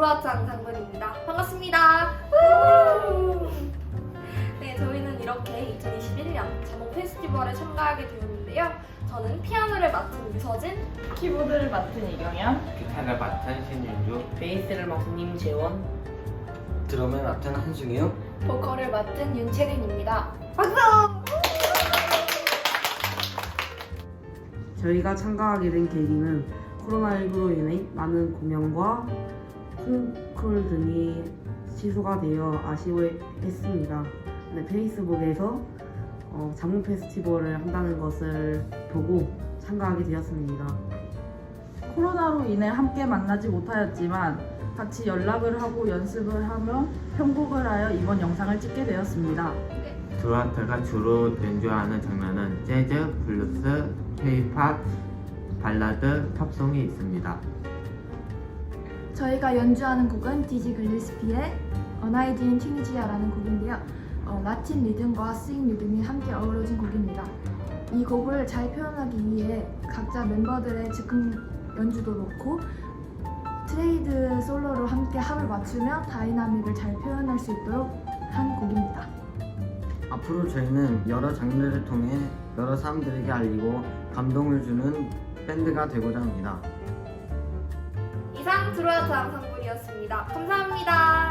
드루아트 앙상블입니다. 반갑습니다. 네, 저희는 이렇게 2021년 자몽 페스티벌에 참가하게 되었는데요. 저는 피아노를 맡은 유서진, 키보드를 맡은 이경현, 기타를 맡은 신윤주, 베이스를 맡은 임재원, 드럼을 맡은 한승유 보컬을 맡은 윤채린입니다. 박수! 저희가 참가하게 된 계기는 코로나19로 인해 많은 공연과 콩쿨 등이 취소가 되어 아쉬워했습니다. 네, 페이스북에서 어, 자몽 페스티벌을 한다는 것을 보고 참가하게 되었습니다. 코로나로 인해 함께 만나지 못하였지만 같이 연락을 하고 연습을 하며 편곡을 하여 이번 영상을 찍게 되었습니다. 드루아트가 주로 연주하는 장르는 재즈, 블루스, 케이팝, 발라드, 팝송이 있습니다. 저희가 연주하는 곡은 디지 글리스피의 Night in Tunisia라는 곡인데요. 어, 라틴 리듬과 스윙 리듬이 함께 어우러진 곡입니다. 이 곡을 잘 표현하기 위해 각자 멤버들의 즉흥 연주도 넣고 트레이드 솔로로 함께 합을 맞추며 다이나믹을 잘 표현할 수 있도록 한 곡입니다. 앞으로 저희는 여러 장르를 통해 여러 사람들에게 알리고 감동을 주는 밴드가 되고자 합니다. 이상 드루아트 앙상블이었습니다. 감사합니다.